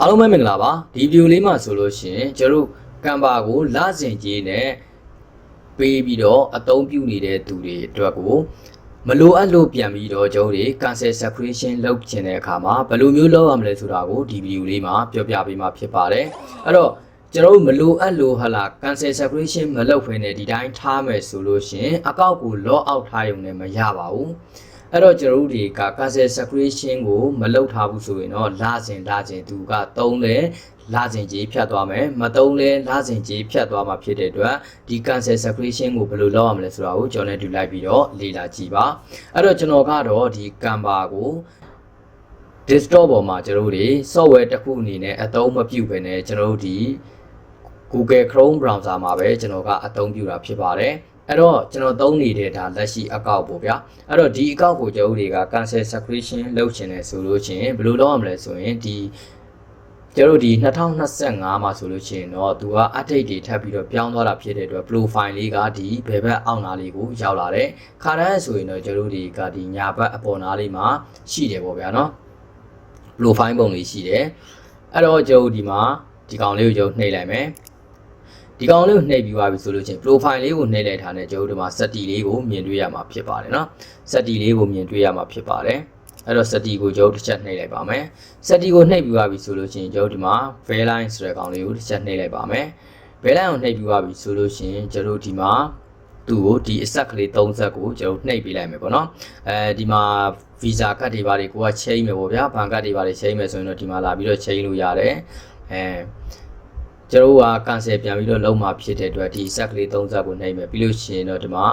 အားလုံးပဲမင်္ဂလာပါဒီဗီဒီယိုလေးမှာဆိုလို့ရှိရင်ကျွန်တော်တို့ကံပါကိုလစဉ်ကြီးနဲ့ပေးပြီးတော့အသုံးပြုနေတဲ့သူတွေအတွက်ကိုမလိုအပ်လို့ပြန်ပြီးတော့ကျွန်တော်တို့ cancel separation လုပ်ချင်တဲ့အခါမှာဘယ်လိုမျိုးလုပ်ရမလဲဆိုတာကိုဒီဗီဒီယိုလေးမှာပြောပြပေးမှာဖြစ်ပါတယ်အဲ့တော့ကျွန်တော်တို့မလိုအပ်လို့ဟလာ cancel separation မလုပ်ခွင့်နဲ့ဒီတိုင်းထားမယ်ဆိုလို့ရှိရင်အကောင့်ကို log out ထားရုံနဲ့မရပါဘူး အဲ့တော့ကျွန်တော်တို့တွေက cancel separation ကိုမလုပ်ထားဘူးဆိုရင်တော့လာစဉ်လာစဉ်သူကသုံးလဲလာစဉ်ကြီးဖြတ်သွားမယ်မသုံးလဲလာစဉ်ကြီးဖြတ်သွားမှာဖြစ်တဲ့အတွက်ဒီ cancel separation ကိုဘယ်လိုလုပ်ရမလဲဆိုတာကိုကျွန်တော်လည်းဒီလိုက်ပြီးတော့လေ့လာကြည့်ပါအဲ့တော့ကျွန်တော်ကတော့ဒီ Canva ကို desktop ပေါ်မှာကျွန်တော်တို့တွေ software တစ်ခုအနေနဲ့အသုံးမပြုဘဲနဲ့ကျွန်တော်တို့ဒီ Google Chrome browser မှာပဲကျွန်တော်ကအသုံးပြုတာဖြစ်ပါတယ် အဲ့တော့ကျွန်တော်သုံးနေတဲ့ဒါလက်ရှိအကောင့်ပေါ့ဗျာအဲ့တော့ဒီအကောင့်ကိုကျွန်တော်တို့တွေက cancel subscription လုပ်ချင်တယ်ဆိုလို့ရှိရင်ဘယ်လိုလုပ်ရမလဲဆိုရင်ဒီကျွန်တော်တို့ဒီ2025မှာဆိုလို့ရှိရင်တော့သူက update တွေထပ်ပြီးတော့ပြောင်းသွားတာဖြစ်တဲ့အတွက် profile လေးကဒီဘယ်ဘက်အောက်နားလေးကိုရောက်လာတယ်ခါတန်းဆိုရင်တော့ကျွန်တော်တို့တွေကဒီညာဘက်အပေါ်နားလေးမှာရှိတယ်ပေါ့ဗျာနော် profile ပုံလေးရှိတယ်အဲ့တော့ကျွန်တော်ဒီမှာဒီကောင်လေးကိုကျွန်တော်နှိပ်လိုက်မယ် ဒီကောင်လေးကိုနှိပ်ပြီးသွားပြီဆိုလို့ချင်း profile လေးကိုနှိပ်လိုက်တာနဲ့ကျွန်တော်ဒီမှာ set လေးကိုမြင်တွေ့ရမှာဖြစ်ပါတယ်နော် set လေးကိုမြင်တွေ့ရမှာဖြစ်ပါတယ်အဲ့တော့ set ကိုကျွန်တော်တစ်ချက်နှိပ်လိုက်ပါမယ် set ကိုနှိပ်ပြီးသွားပြီဆိုလို့ချင်းကျွန်တော်ဒီမှာ verline ဆိုတဲ့ကောင်လေးကိုတစ်ချက်နှိပ်လိုက်ပါမယ် verline ကိုနှိပ်ပြီးသွားပြီဆိုလို့ချင်းကျွန်တော်ဒီမှာသူ့ကိုဒီအဆက်ကလေး၃ဆက်ကိုကျွန်တော်နှိပ်ပေးလိုက်မယ်ပေါ့နော်အဲဒီမှာ visa ကတ်တွေပါတွေကိုကချိန်မယ်ပေါ့ဗျာဘဏ်ကတ်တွေပါတွေချိန်မယ်ဆိုရင်တော့ဒီမှာလာပြီးတော့ချိန်လို့ရတယ်အဲ ကျွန်တော်က cancel ပြန်ပြီးတော့လုံးမှာဖြစ်တဲ့အတွက်ဒီ set ကလေး၃ဆက်ကိုနှိပ်မယ်ပြီးလို့ရှိရင်တော့ဒီမှာ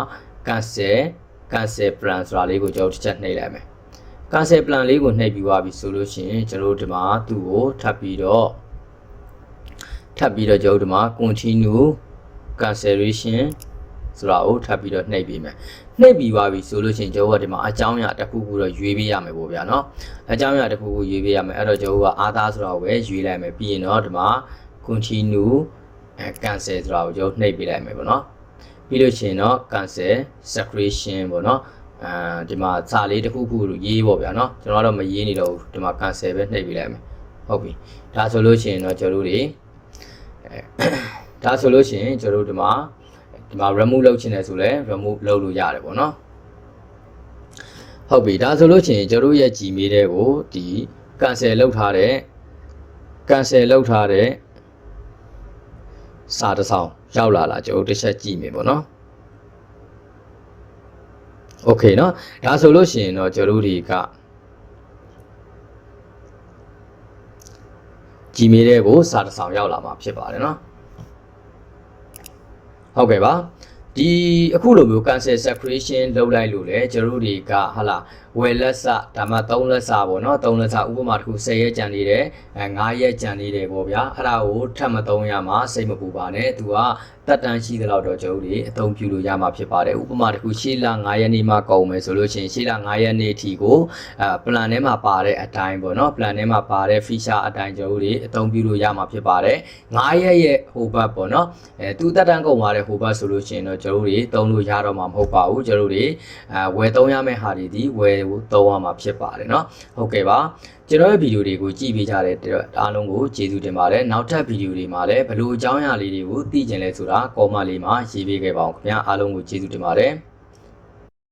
cancel cancel plan ဆိုတာလေးကိုကျွန်တော်တစ်ချက်နှိပ်လိုက်မယ် cancel plan လေးကိုနှိပ်ပြီးသွားပြီဆိုလို့ရှိရင်ကျွန်တော်တို့ဒီမှာသူ့ကိုထပ်ပြီးတော့ထပ်ပြီးတော့ကျွန်တော်တို့ဒီမှာ continue cancellation ဆိုတာကိုထပ်ပြီးတော့နှိပ်ပြီးမယ်နှိပ်ပြီးသွားပြီဆိုလို့ရှိရင်ကျွန်တော်ကဒီမှာအကြောင်းအရာတစ်ခုခုတော့ရွေးပေးရမယ်ပေါ့ဗျာနော်အကြောင်းအရာတစ်ခုခုရွေးပေးရမယ်အဲ့တော့ကျွန်တော်ကအာသာဆိုတာကိုပဲရွေးလိုက်မယ်ပြီးရင်တော့ဒီမှာ continue အဲ cancel ဆိုတာကိုကျွန်တော်နှိပ်ပေးလိုက်မယ်ပေါ့နော်ပြီးလို့ရှိရင်တော့ cancel secretion ပေါ့နော်အဲဒီမှာစာလေးတစ်ခုခုရေးပေါ့ဗျာနော်ကျွန်တော်ကတော့မရေးနေတော့ဘူးဒီမှာ cancel ပဲနှိပ်ပေးလိုက်မယ်ဟုတ်ပြီဒါဆိုလို့ရှိရင်တော့ကျွန်တော်တို့တွေအဲဒါဆိုလို့ရှိရင်ကျွန်တော်တို့ဒီမှာဒီမှာ remove လုပ်ချင်တယ်ဆိုလဲ remove လုပ်လို့ရတယ်ပေါ့နော်ဟုတ်ပြီဒါဆိုလို့ရှိရင်ကျွန်တော်တို့ရဲ့ Gmail တွေကိုဒီ cancel လုပ်ထားတဲ့ cancel လုပ်ထားတဲ့ စာတစ်စောင်ရောက်လာလားကျွန်တော်တို့တစ်ချက်ကြည့်မယ်ပေါ့နော်โอเคเนาะဒါဆိုလို့ရှိရင်တော့ကျွန်တော်တို့တွေက Gmail တွေကိုစာတစ်စောင်ရောက်လာမှာဖြစ်ပါတယ်เนาะဟုတ်ကဲ့ပါ ဒီအခုလိုမျိုး cancel separation လုပ်လိုက်လို့လေကျွန်တော်တို့တွေကဟာလာဝယ်လက်စဒါမှ3လက်စပေါ့နော်3လက်စဥပမာတစ်ခု10ရက်ကြံနေတယ်အဲ9ရက်ကြံနေတယ်ပေါ့ဗျာအဲ့ဒါကိုထပ်မသုံးရမှာစိတ်မပူပါနဲ့သူကတက်တန်းရှိသလောက်တော့ကျွန်တော်တို့အသုံးပြုလို့ရမှာဖြစ်ပါတယ်ဥပမာတစ်ခုရှေ့လ9ရက်နေ့မှကုန်မယ်ဆိုလို့ရှိရင်ရှေ့လ9ရက်နေ့အထိကိုအဲ plan ထဲမှာပါတဲ့အတိုင်းပေါ့နော် plan ထဲမှာပါတဲ့ feature အတိုင်းကျွန်တော်တို့အသုံးပြုလို့ရမှာဖြစ်ပါတယ်9ရက်ရဲ့ဟိုဘက်ပေါ့နော်အဲသူတက်တန်းကုန်သွားတဲ့ဟိုဘက်ဆိုလို့ရှိရင်တော့ကျွန်တော်တို့သုံးလို့ရတော့မှာမဟုတ်ပါဘူးကျွန်တော်တို့အဲဝယ်သုံးရမယ့်ဟာတွေဒီဝယ်သုံးရမှာဖြစ်ပါတယ်เนาะဟုတ်ကဲ့ပါကျွန်တော်ရဲ့ဗီဒီယိုတွေကိုကြည့်ပေးကြတဲ့အားလုံးကိုကျေးဇူးတင်ပါတယ်နောက်ထပ်ဗီဒီယိုတွေမှာလည်းဘလို့အကြောင်းအရာလေးတွေကိုသိကျင်လဲဆိုတာကောမလေးမှာရေးပေးခဲ့ပါအောင်ခင်ဗျာအားလုံးကိုကျေးဇူးတင်ပါတယ်